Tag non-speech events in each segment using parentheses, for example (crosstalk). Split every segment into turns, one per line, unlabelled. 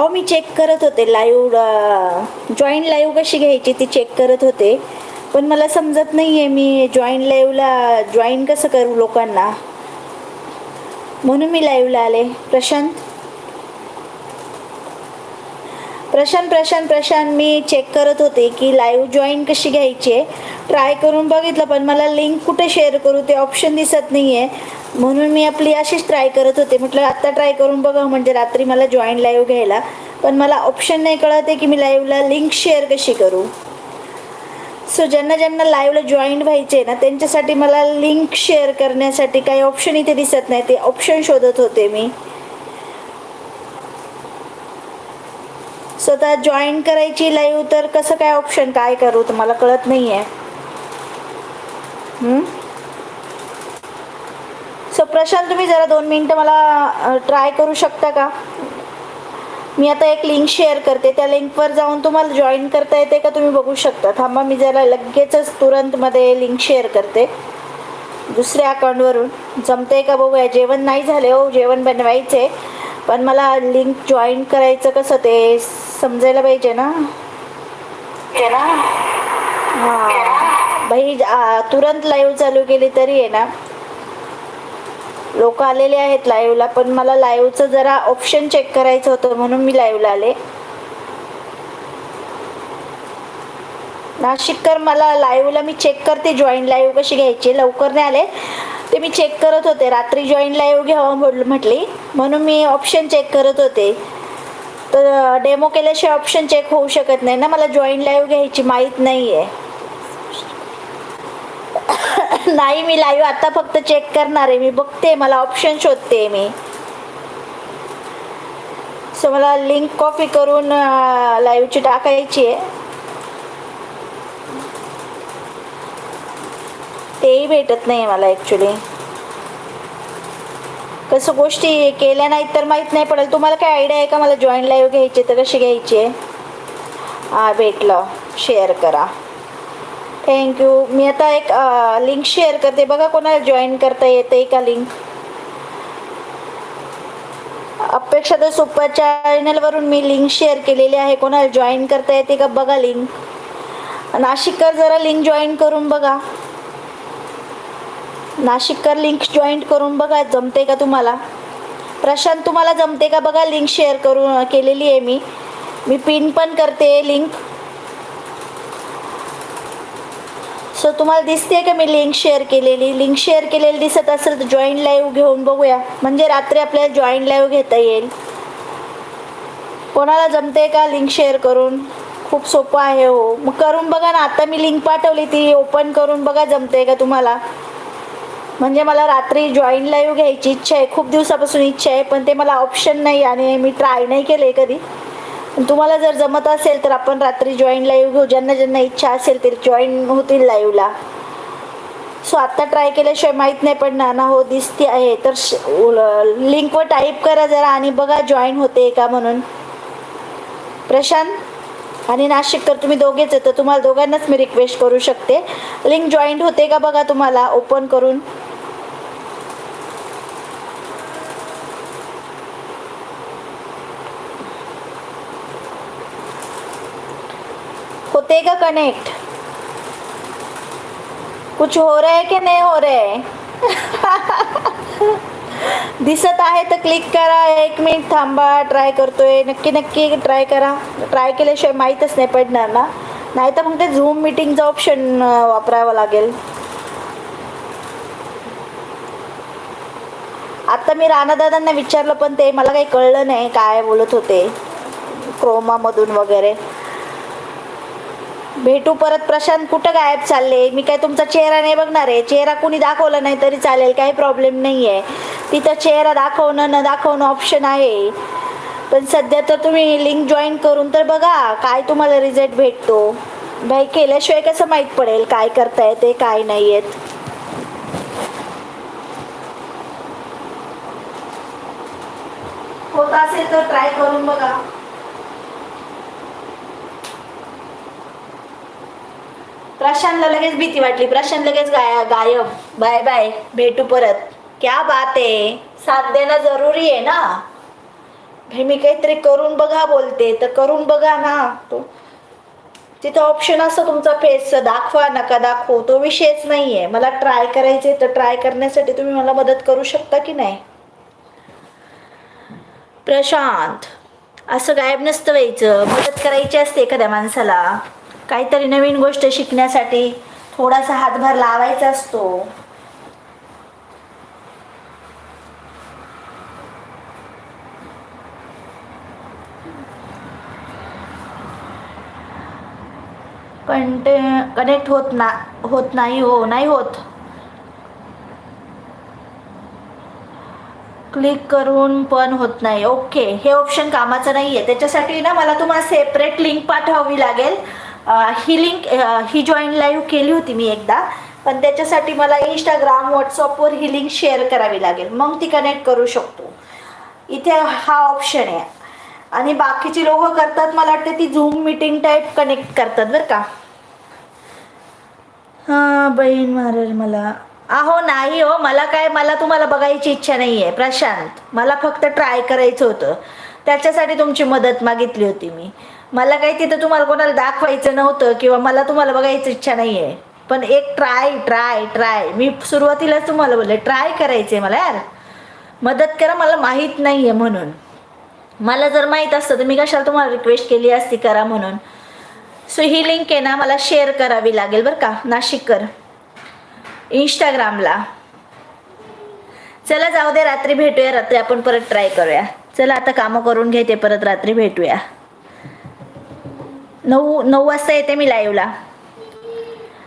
अहो मी चेक करत होते लाईव्ह जॉईन लाईव्ह कशी घ्यायची ती चेक करत होते. पण मला समजत नाही आहे मी जॉईन लाईव्हला जॉईन कसं करू लोकांना. म्हणून मी लाईव्हला आले. प्रशांत? प्रशांत प्रशांत प्रशांत मी चेक करत होते की लाईव्ह जॉईन कशी घ्यायची आहे. ट्राय करून बघितलं पण मला लिंक कुठे शेअर करू ते ऑप्शन दिसत नाही आहे म्हणून मी आपली अशीच ट्राय करत होते. म्हटलं आत्ता ट्राय करून बघा म्हणजे रात्री मला जॉईन लाईव्ह घ्यायला. पण मला ऑप्शन नाही कळत आहे की मी लाईव्हला लिंक शेअर कशी करू. सो ज्यांना ज्यांना लाईव्हला जॉईन व्हायचे ना त्यांच्यासाठी मला लिंक शेअर करण्यासाठी काही ऑप्शन इथे दिसत नाही. ते ऑप्शन शोधत होते मी. स्वतः जॉईन करायची लाईव्ह तर कसं काय ऑप्शन काय करू? तर मला कळत नाही आहे सो प्रशांत तुम्ही जरा दोन मिनटं मला ट्राय करू शकता का? मी आता एक लिंक शेअर करते. त्या लिंकवर जाऊन तुम्हाला जॉईन करता येते का तुम्ही बघू शकता. थांबा मी जरा लगेचच तुरंतमध्ये लिंक शेअर करते. दुसऱ्या अकाउंटवरून जमते का बघूया? जेवण नाही झाले हो जेवण बनवायचे पण मला लिंक जॉईन करायचं कसं ते समजायला पाहिजे ना? हां. आ, तुरंत लाईव्ह चालू केली तरी आहे ना? लोक आलेले आहेत लाईव्हला पण मला लाईव्हचं जरा ऑप्शन चेक करायचं होतं म्हणून मी लाईव्हला आले. नाशिककर मला लाईव्हला मी चेक करते जॉईन लाईव्ह कशी घ्यायची लवकर नाही आले. ते मी चेक करत होते रात्री जॉईन लाईव्ह घ्यावं म्हटलं म्हटली म्हणून मी ऑप्शन चेक करत होते. तर डेमो केल्याशिवाय ऑप्शन चेक होऊ शकत नाही ना मला जॉईन लाईव्ह घ्यायची माहीत नाही आहे (coughs) नाही मी लाईव्ह आता फक्त चेक करणार आहे. मी बघते मला ऑप्शन शोधते मी. सो मला लिंक कॉपी करून लाईव्हची टाकायची आहे. तेही भेटत नाही मला ॲक्च्युली कसं गोष्टी केल्या नाहीत तर माहीत नाही पडेल. तुम्हाला काय आयडिया आहे का? मला जॉईन लाईव्ह घ्यायची तर कशी घ्यायची आहे? हां भेटलं. शेअर करा. थँक्यू मी आता एक लिंक शेअर करते. बघा कोणाला जॉईन करता येते का लिंक अपेक्षा तर सुपर चॅनलवरून मी लिंक शेअर केलेली आहे. कोणाला जॉईन करता येते का बघा लिंक नाशिककर जरा लिंक जॉईन करून बघा. नाशिककर लिंक जॉईन करून बघा. जमते का तुम्हाला? प्रशांत तुम्हाला जमते का? बघा लिंक शेअर करून केलेली आहे मी. मी पिन पण करते लिंक सो तुम्हाला दिसते का मी लिंक शेअर केलेली? लिंक शेअर केलेली दिसत असेल तर जॉईन लाईव्ह घेऊन बघूया. म्हणजे रात्री आपल्याला जॉईन लाईव्ह घेता येईल. कोणाला जमते का लिंक शेअर करून? खूप सोपं आहे हो. मग करून बघा ना. आता मी लिंक पाठवली ती ओपन करून बघा जमते का तुम्हाला. म्हणजे मला रात्री जॉईन लाईव्ह घ्यायची इच्छा आहे. खूप दिवसापासून इच्छा आहे पण ते मला ऑप्शन नाही आणि मी ट्राय नाही केले कधी. तुम्हाला जर जमत असेल तर आपण रात्री जॉईन लाईव्ह घेऊ. ज्यांना ज्यांना इच्छा असेल ते जॉईन होतील लाईव्हला सो आत्ता ट्राय केल्याशिवाय माहीत नाही पडणार ना हो दिसते आहे. तर लिंकवर टाईप करा जरा आणि बघा जॉईन होते का म्हणून. प्रशांत आणि नाशिक तर तुम्ही दोघेच आहे तर तुम्हाला दोघांनाच मी रिक्वेस्ट करू शकते. लिंक जॉईंट होते का बघा तुम्हाला ओपन करून. होते का कनेक्ट कुछ हो रहा है कि नहीं हो रहे (laughs) दिसत आहे तर क्लिक करा. एक मिनिट थांबा. ट्राय करतोय. नक्की नक्की ट्राय करा. ट्राय केल्याशिवाय माहीतच नाही पडणार ना. नाही तर मग ते झूम मिटिंगचा ऑप्शन वापरावं लागेल. आत्ता मी राणादादांना विचारलं पण ते मला काही कळलं नाही. काय बोलत होते? क्रोमामधून वगैरे. भेटू परत प्रशांत कुठं गायब चालले? मी काय तुमचा चेहरा नाही बघणार आहे. चेहरा कुणी दाखवला नाही तरी चालेल काही प्रॉब्लेम नाही आहे तिथं चेहरा दाखवणं न दाखवणं ऑप्शन आहे. पण सध्या तर तुम्ही लिंक जॉईन करून तर बघा काय तुम्हाला रिझल्ट भेटतो. भाई केल्याशिवाय कसं माहीत पडेल काय करता येते काय नाही आहेत होत असेल तर ट्राय करून बघा. प्रशांतला लगेच भीती वाटली. प्रशांत लगेच गाय गायब. Bye bye. भेटू परत. क्या बात आहे. साथ देणं जरुरी आहे ना? भाई मी काहीतरी करून बघा बोलते. तर करून बघा ना. तो तिथं ऑप्शन असतं तुमचा फेस दाखवा नका दाखवू. तो विषयच नाही आहे मला ट्राय करायचे तर ट्राय करण्यासाठी तुम्ही मला मदत करू शकता की नाही? प्रशांत असं गायब नसतं व्हायचं. मदत करायची असते एखाद्या माणसाला. काहीतरी नवीन गोष्ट शिकण्यासाठी थोडासा हातभार लावायचा असतो. कंटे कनेक्ट होत ना होत नाही हो नाही होत. क्लिक करून पण होत नाही. ओके हे ऑप्शन कामाचं नाही आहे त्याच्यासाठी ना मला तुम्हाला सेपरेट लिंक पाठवावी लागेल. ही लिंक ही जॉईन लाईव्ह केली होती मी एकदा. पण त्याच्यासाठी मला इंस्टाग्राम व्हॉट्सअपवर ही लिंक शेअर करावी लागेल. मग ती कनेक्ट करू शकतो. इथे हा ऑप्शन आहे. आणि बाकीची लोक करतात मला वाटतं ती झूम मीटिंग टाईप कनेक्ट करतात बरं का. हां बहीण मारेल मला. अहो नाही हो. मला काय मला तुम्हाला बघायची इच्छा नाही आहे प्रशांत मला फक्त ट्राय करायचं होतं. त्याच्यासाठी तुमची मदत मागितली होती मी. मला काही तिथं तुम्हाला कोणाला दाखवायचं नव्हतं किंवा मला तुम्हाला बघायची इच्छा नाही आहे पण एक ट्राय ट्राय ट्राय मी सुरुवातीलाच तुम्हाला बोलले ट्राय करायचे मला यार. मदत करा मला माहीत नाही आहे म्हणून. मला जर माहीत असतं तर मी कशाला तुम्हाला रिक्वेस्ट केली असती करा म्हणून. सो ही लिंक आहे ना मला शेअर करावी लागेल बरं का? नाशिककर इंस्टाग्रामला चला जाऊ दे रात्री भेटूया. रात्री आपण परत ट्राय करूया. चला आता कामं करून घेते परत रात्री भेटूया. नऊ नऊ वाजता येते मी लाईव्हला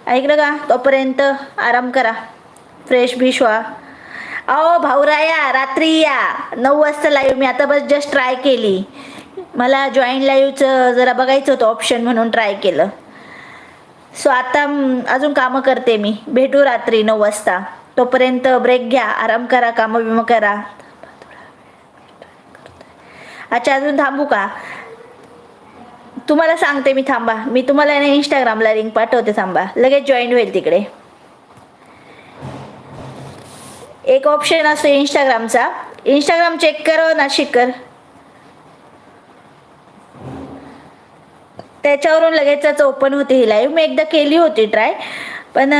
ऐकलं का तोपर्यंत आराम करा. फ्रेश बिश व्हा अहो भाऊराया रात्री या नऊ वाजता लाईव्ह मी आता बस जस्ट ट्राय केली. मला जॉईन लाईव्हचं जरा बघायचं होतं ऑप्शन म्हणून ट्राय केलं. सो आता अजून कामं करते मी. भेटू रात्री नऊ वाजता. तोपर्यंत ब्रेक घ्या. आराम करा कामं बिमं करा. अच्छा अजून थांबू का? तुम्हाला सांगते मी थांबा. मी तुम्हाला ना इंस्टाग्रामला लिंक पाठवते थांबा. लगेच जॉईन होईल तिकडे. एक ऑप्शन असतो इंस्टाग्रामचा इंस्टाग्राम चेक कराव ना शिकर त्याच्यावरून लगेचच ओपन होते ही लाईव्ह मी एकदा केली होती ट्राय पण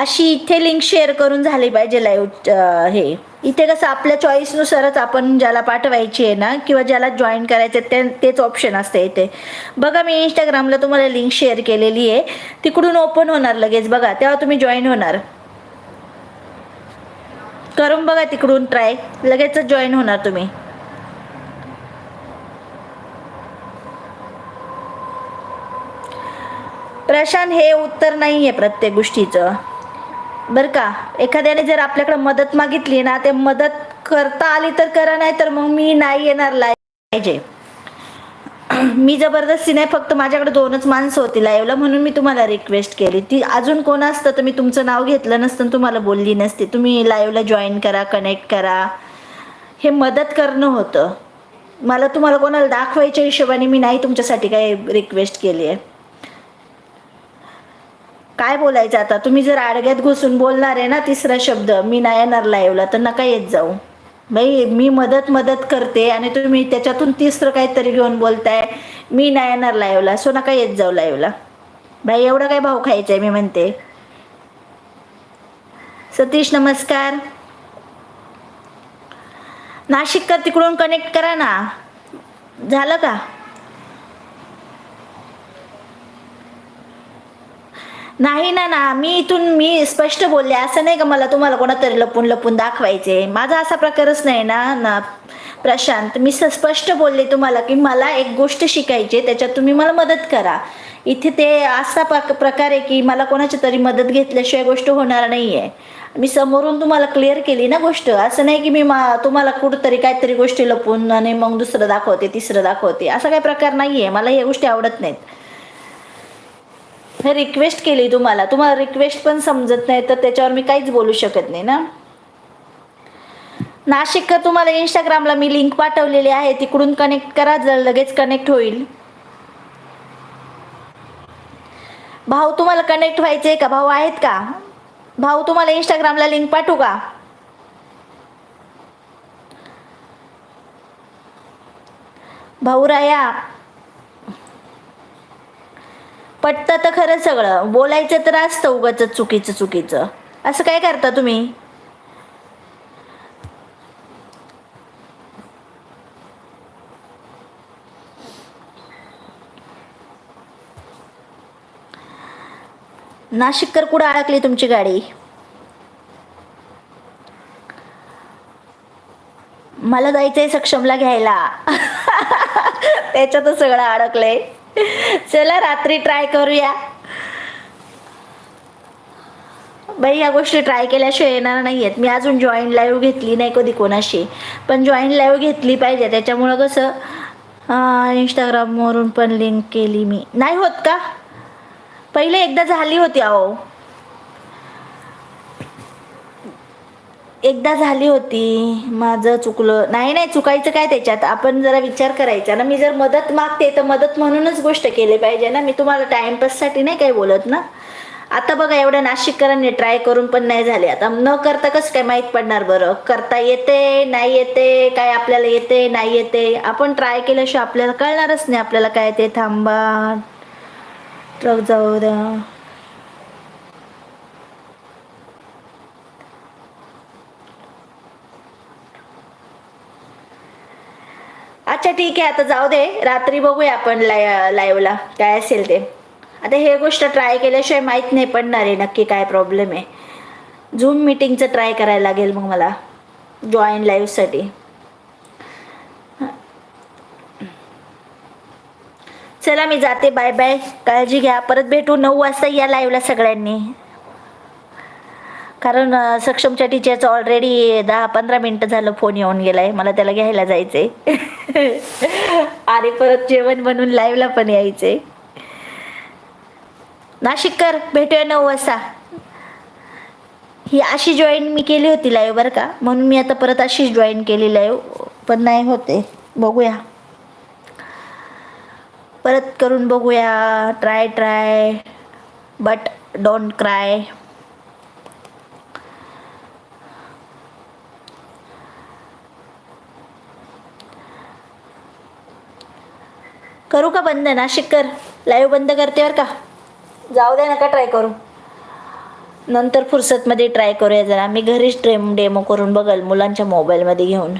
अशी इथे लिंक शेअर करून झाली पाहिजे लाईव्ह हे. इथे कसं आपल्या चॉईसनुसारच आपण ज्याला पाठवायची आहे ना किंवा ज्याला जॉईन करायचं आहे ते तेच ऑप्शन असते इथे. बघा मी इंस्टाग्रामला तुम्हाला लिंक शेअर केलेली आहे. तिकडून ओपन होणार लगेच. बघा तेव्हा तुम्ही जॉईन होणार. करून बघा तिकडून ट्राय लगेच जॉईन होणार तुम्ही. प्रशांत हे उत्तर नाही आहे प्रत्येक गोष्टीचं. बरं का एखाद्याने जर आपल्याकडे मदत मागितली ना ते मदत करता आली तर करा नाही तर मग मी नाही येणार लाईव्ह पाहिजे (clears throat) मी जबरदस्ती नाही फक्त माझ्याकडे दोनच माणसं होती लाईव्हला म्हणून मी तुम्हाला रिक्वेस्ट केली. ती अजून कोण असतं तर मी तुमचं नाव घेतलं नसतं तुम्हाला बोलली नसते. तुम्ही लाईव्हला जॉईन करा कनेक्ट करा. हे मदत करणं होतं. मला तुम्हाला कोणाला दाखवायच्या हिशोबाने मी नाही तुमच्यासाठी काही रिक्वेस्ट केली आहे काय बोलायचं आता? तुम्ही जर आडग्यात घुसून बोलणार आहे ना तिसरा शब्द मी नाही येणार लाईव्हला तर नका येत जाऊ. बाई मी मदत मदत करते आणि तुम्ही त्याच्यातून तिसरं काहीतरी घेऊन बोलताय मी नाही येणार लाईव्हला सो नका येत जाऊ लाईव्हला बाई एवढा काय भाव खायचा आहे मी म्हणते. सतीश नमस्कार. नाशिककर तिकडून कनेक्ट करा ना. झालं का? नाही ना ना. मी इथून मी स्पष्ट बोलले. असं नाही का मला तुम्हाला कोणातरी लपून लपून दाखवायचे? माझा असा प्रकारच नाही ना ना. प्रशांत मी स- स्पष्ट बोलले तुम्हाला की मला एक गोष्ट शिकायची आहे, त्याच्यात तुम्ही मला मदत करा. इथे ते असा प्रकार आहे की मला कोणाची तरी मदत घेतल्याशिवाय गोष्ट होणार नाही आहे मी समोरून तुम्हाला क्लिअर केली ना गोष्ट? असं नाही की मी मा तुम्हाला कुठंतरी काहीतरी गोष्टी लपून आणि मग दुसरं दाखवते तिसरं दाखवते. असा काही प्रकार नाही आहे मला ह्या गोष्टी आवडत नाहीत. रिक्वेस्ट केली तुम्हाला. तुम्हाला रिक्वेस्ट पण समजत नाही तर त्याच्यावर मी काहीच बोलू शकत नाही ना. नाशिक तुम्हाला इंस्टाग्रामला मी लिंक पाठवलेली आहे. तिकडून कनेक्ट करा जर लगेच कनेक्ट होईल. भाऊ तुम्हाला कनेक्ट व्हायचे का? भाऊ आहेत का? भाऊ तुम्हाला इंस्टाग्रामला लिंक पाठवू का? भाऊ राया पटतं तर खरं सगळं. बोलायचं तर असतं उगाच चुकीचं चुकीचं. असं काय करता तुम्ही? नाशिककर कुठं अडकली तुमची गाडी? मला जायचंय सक्षमला घ्यायला. (laughs) त्याच्यातच सगळं अडकलंय. चला रात्री ट्राय करूया. बाई या गोष्टी ट्राय केल्याशिवाय येणार नाही आहेत मी अजून जॉईंट लाईव्ह घेतली नाही कधी कोणाशी. पण जॉईंट लाईव्ह घेतली पाहिजे. त्याच्यामुळं कसं इंस्टाग्रामवरून पण लिंक केली मी. नाही होत का? पहिले एकदा झाली होती अहो. एकदा झाली होती. माझं चुकलं. नाही नाही चुकायचं काय त्याच्यात? आपण जरा विचार करायचा ना. मी जर मदत मागते तर मदत म्हणूनच गोष्ट केली पाहिजे ना. मी तुम्हाला टाइमपाससाठी नाही काही बोलत ना. आता बघा एवढ्या नाशिककरांनी ट्राय करून पण नाही झाले. आता न करता कसं काय माहीत पडणार बरं? करता येते नाही येते काय आपल्याला येते नाही येते? आपण ट्राय केल्याशिवाय आपल्याला कळणारच नाही. आपल्याला काय ते थांबा. ट्रक जाऊ द्या. अच्छा ठीक आहे. आता जाऊ दे. रात्री बघूया आपण लाय लाईव्हला काय असेल ते. आता हे गोष्ट ट्राय केल्याशिवाय माहीत नाही पडणार आहे. नक्की काय प्रॉब्लेम आहे. झूम मिटिंगचं ट्राय करायला लागेल मग मला. जॉईन लाईव्हसाठी चला मी जाते. बाय बाय काळजी घ्या. परत भेटू नऊ वाजता या लाईव्हला सगळ्यांनी. कारण सक्षमच्या टीचरचं ऑलरेडी दहा पंधरा मिनटं झालं फोन येऊन गेलाय. मला त्याला घ्यायला जायचंय. (laughs) आणि परत जेवण बनवून लाईव्हला पण यायचंय. नाशिककर भेटूया नऊ वाजता. ही अशी जॉईन मी केली होती लाईव्ह बरं का. म्हणून मी आता परत अशीच जॉईन केली लाईव्ह पण नाही होते बघूया. परत करून बघूया. Try try but don't cry करू का बंद नाशिक कर लाईव्ह बंद करते बरं का? जाऊ द्या नका ट्राय करू. नंतर फुर्सतमध्ये ट्राय करूया जरा. मी घरीच ट्रेम डेमो करून बघल मुलांच्या मोबाईलमध्ये घेऊन.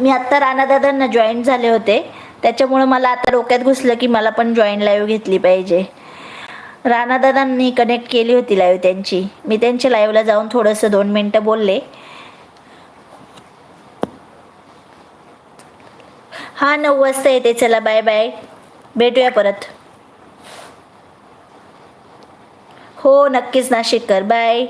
मी आत्ता राणादादांना जॉईन झाले होते. त्याच्यामुळं मला आता डोक्यात घुसलं की मला पण जॉईन लाईव्ह घेतली पाहिजे. राणादादांनी कनेक्ट केली होती लाईव्ह त्यांची. मी त्यांच्या लाईव्हला जाऊन थोडंसं दोन मिनटं बोलले. हा नऊ वाजता येते. चला बाय बाय भेटूया परत. हो नक्कीच नाशिककर. बाय